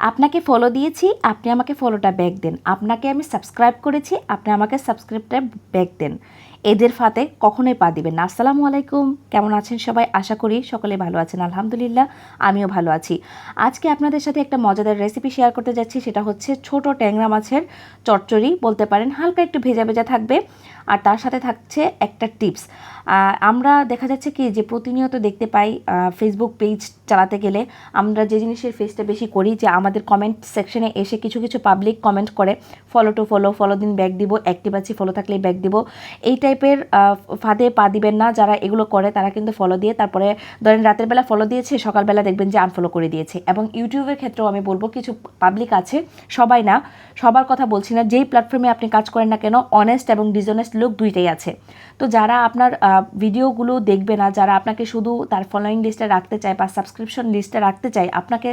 আপনাকে ফলো দিয়েছি, আপনি আমাকে ফলোটা ব্যাক দেন। আপনাকে আমি সাবস্ক্রাইব করেছি, আপনি আমাকে সাবস্ক্রাইবটা ব্যাক দেন। এদের ফাতে কখনোই পা দিবেন না। আসসালামু আলাইকুম। কেমন আছেন সবাই? আশা করি সকলে ভালো আছেন। আলহামদুলিল্লাহ, আমিও ভালো আছি। আজকে আপনাদের সাথে একটা মজাদার রেসিপি শেয়ার করতে যাচ্ছি। সেটা হচ্ছে ছোট ট্যাংরা মাছের চচ্চড়ি। বলতে পারেন হালকা একটু ভেজা ভেজা থাকবে। আর তার সাথে থাকছে একটা টিপস আমরা দেখা যাচ্ছে কি যে প্রতিনিয়ত দেখতে পাই ফেসবুক পেজ চালাতে গেলে আমরা যে জিনিসের ফেসটা বেশি করি, যে আমাদের কমেন্ট সেকশনে এসে কিছু কিছু পাবলিক কমেন্ট করে ফলো টু ফলো ফলো দিন ব্যাক দিব অ্যাক্টিভ আছি ফলো থাকলেই ব্যাক দিব। এই টাইপের ফাঁদে পা দিবেন না, যারা এগুলো করে তারা কিন্তু ফলো দিয়ে তারপরে ধরেন রাতের বেলা ফলো দিয়েছে, সকালবেলা দেখবেন যে আনফলো করে দিয়েছে। এবং ইউটিউবের ক্ষেত্রেও আমি বলব কিছু পাবলিক আছে, সবাই না, সবার কথা বলছি না, যেই প্ল্যাটফর্মে আপনি কাজ করেন না কেন অনেস্ট এবং ডিসঅনেস্ট লোক দুইটাই আছে। তো যারা আপনার ভিডিওগুলো দেখবে না, যারা আপনাকে শুধু তার ফলোয়িং লিস্টে রাখতে চায় বা সাবস্ক্রিপশন লিস্টে রাখতে চায়, আপনাকে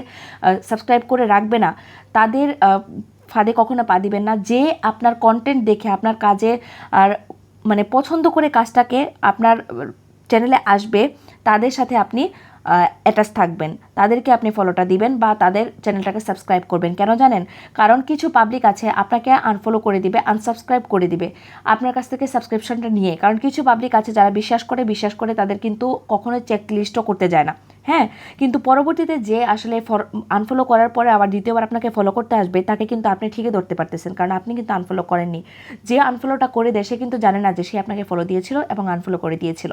সাবস্ক্রাইব করে রাখবে না, তাদের ফাঁদে কখনো পা দিবেন না। যে আপনার কন্টেন্ট দেখে, আপনার কাজে আর মানে পছন্দ করে কাজটাকে আপনার চ্যানেলে আসবে, তাদের সাথে আপনি অ্যাটাচ থাকবেন। তাদেরকে আপনি ফলোটা দিবেন বা তাদের চ্যানেলটাকে সাবস্ক্রাইব করবেন। কেন জানেন? কারণ কিছু পাবলিক আছে, আপনাকে আনফলো করে দিবে আনসাবস্ক্রাইব করে দিবে। আপনার কাছ থেকে সাবস্ক্রিপশনটা নিয়ে, কারণ কিছু পাবলিক আছে যারা বিশ্বাস করে বিশ্বাস করে তাদের কিন্তু কখনোই চেক লিস্টও করতে যায় না। হ্যাঁ কিন্তু পরবর্তীতে যে আসলে আনফলো করার পরে আবার দ্বিতীয়বার আপনাকে ফলো করতে আসবে, তাকে কিন্তু আপনি ঠিকই ধরতে পারতেছেন, কারণ আপনি কিন্তু আনফলো করেননি। যে আনফলোটা করে দেয়, সে কিন্তু জানে না যে সে আপনাকে ফলো দিয়েছিল এবং আনফলো করে দিয়েছিল।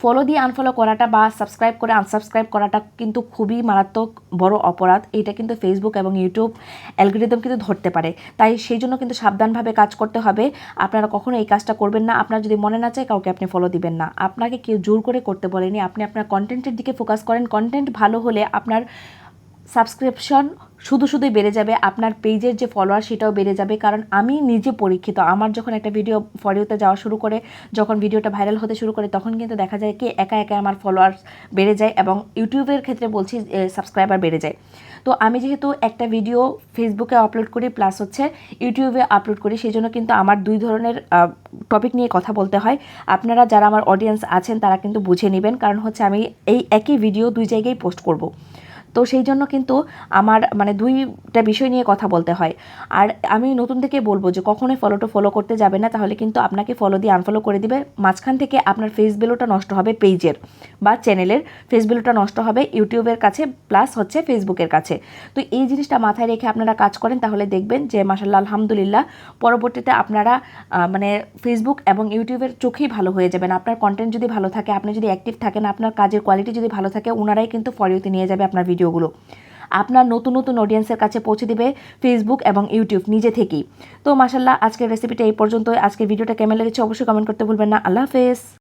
ফলো দিয়ে আনফলো করাটা বা সাবস্ক্রাইব করে আনসাবস্ক্রাইব করাটা কিন্তু খুবই মারাত্মক বড় অপরাধ। এটা কিন্তু ফেসবুক এবং ইউটিউব অ্যালগোরিদম কিন্তু ধরতে পারে। তাই সেই জন্য কিন্তু সাবধানভাবে কাজ করতে হবে। আপনারা কখনো এই কাজটা করবেন না। আপনার যদি মনে না চায়, কাউকে আপনি ফলো দিবেন না। আপনাকে কেউ জোর করে করতে বলেনি। আপনি আপনার কন্টেন্টের দিকে ফোকাস করেন। কন্টেন্ট ভালো হলে আপনার সাবস্ক্রিপশন শুধু শুধুই বেড়ে যাবে, আপনার পেজের যে ফলোয়ার সেটাও বেড়ে যাবে। কারণ আমি নিজে পরীক্ষিত, আমার যখন একটা ভিডিও ফরিওতে যাওয়া শুরু করে, যখন ভিডিওটা ভাইরাল হতে শুরু করে, তখন কিন্তু দেখা যায় কি একা একা আমার ফলোয়ার্স বেড়ে যায় এবং ইউটিউবের ক্ষেত্রে বলছি সাবস্ক্রাইবার বেড়ে যায়। তো আমি যেহেতু একটা ভিডিও ফেসবুকে আপলোড করি প্লাস হচ্ছে ইউটিউবে আপলোড করি সেই জন্য কিন্তু আমার দুই ধরনের টপিক নিয়ে কথা বলতে হয়। আপনারা যারা আমার অডিয়েন্স আছেন, তারা কিন্তু বুঝে নেবেন। কারণ হচ্ছে আমি এই একই ভিডিও দুই জায়গায় পোস্ট করব। তো সেই জন্য কিন্তু আমার মানে দুইটা বিষয় নিয়ে কথা বলতে হয়। আর আমি নতুন থেকে বলব যে কখনোই ফলোটা ফলো করতে যাবে না, তাহলে কিন্তু আপনাকে ফলো দিয়ে আনফলো করে দিবে। মাঝখান থেকে আপনার ফেস ভ্যালুটা নষ্ট হবে পেজের বা চ্যানেলের ফেস ভ্যালুটা নষ্ট হবে ইউটিউবের কাছে প্লাস হচ্ছে ফেসবুকের কাছে। তো এই জিনিসটা মাথায় রেখে আপনারা কাজ করেন, তাহলে দেখবেন যে মাসাল্লাহ আলহামদুলিল্লাহ, পরবর্তীতে আপনারা মানে ফেসবুক এবং ইউটিউবের চোখেই ভালো হয়ে যাবেন। আপনার কন্টেন্ট যদি ভালো থাকে, আপনি যদি অ্যাক্টিভ থাকেন, আপনার কাজের কোয়ালিটি যদি ভালো থাকে ওনারাই কিন্তু ফরিওতে নিয়ে যাবে আপনার ভিডিওগুলো। আপনার নতুন নতুন অডিয়েন্সের কাছে পৌঁছে দিবে ফেসবুক এবং ইউটিউব নিজে থেকেই। তো মাসাল্লাহ আজকের রেসিপিটা এই পর্যন্ত আজকের ভিডিওটা কেমন লেগেছে অবশ্যই কমেন্ট করতে ভুলবেন না। আল্লাহ হাফেজ।